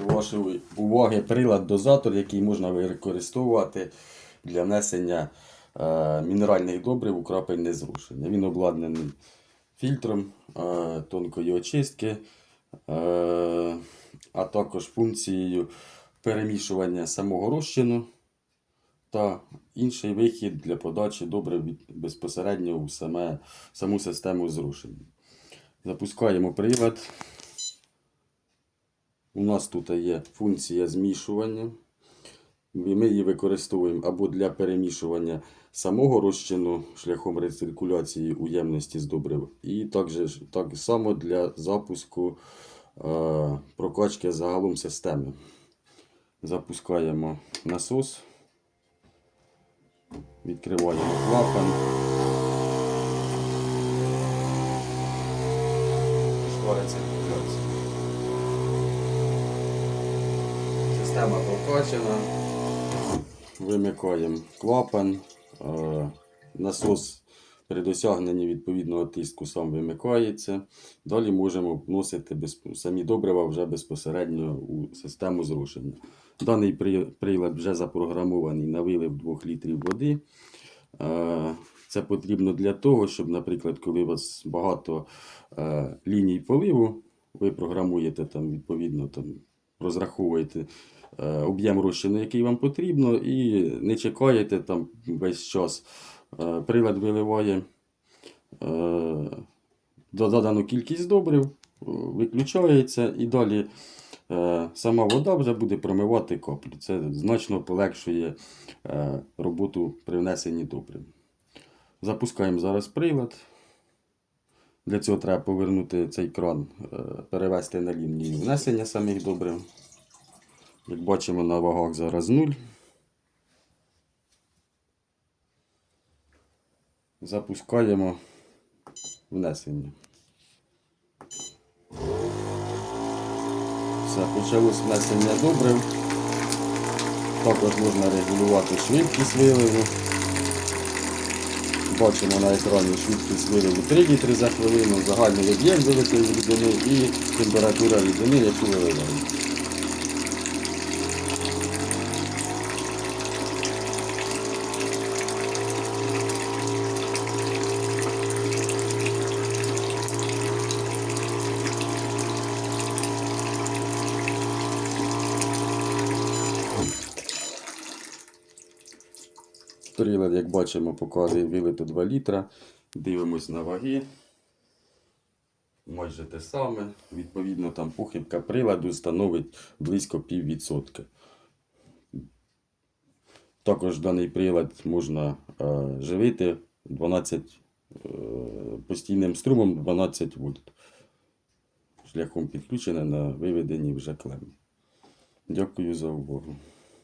До вашої уваги прилад-дозатор, який можна використовувати для внесення е, мінеральних добрив у крапельне зрушення. Він обладнаний фільтром е, тонкої очистки, е, а також функцією перемішування самого розчину та інший вихід для подачі добрив безпосередньо у саме, саму систему зрушення. Запускаємо прилад. У нас тут є функція змішування. Ми її використовуємо або для перемішування самого розчину шляхом рециркуляції у ємності з добрив, і також, так само для запуску е, прокачки загалом системи. Запускаємо насос, відкриваємо клапан. Пішла рециркуляція. Система прокачана. Вимикаємо клапан. Е, Насос при досягненні відповідного тиску сам вимикається. Далі можемо вносити самі добрива вже безпосередньо у систему зрушення. Даний прилад вже запрограмований на вилив 2 літрів води. Е, Це потрібно для того, щоб, наприклад, коли у вас багато е, ліній поливу, ви програмуєте там, відповідно, там, розраховуєте е, об'єм розчину, який вам потрібно, і не чекаєте там весь час. Е, Прилад виливає е, додану кількість добрив, виключається і далі сама вода вже буде промивати каплю. Це значно полегшує роботу при внесенні добрив. Запускаємо зараз прилад. Для цього треба повернути цей кран, е, перевести на лінію внесення самих добрив. Як бачимо, на вагах зараз 0. Запускаємо внесення. Все, почалось внесення добрив. Також можна регулювати швидкість виливу. Бачимо на екрані швидкість виливу 3 літри за хвилину, загальний об'єм вилитої рідини і температура рідини, яку виливаємо. Прилад, як бачимо, показує вилито 2 літра. Дивимось на ваги. Майже те саме. Відповідно, там похибка приладу становить близько піввідсотка. Також даний прилад можна е, живити 12 е, постійним струмом 12 вольт. Шляхом підключення на виведенні вже клеми. Дякую за увагу.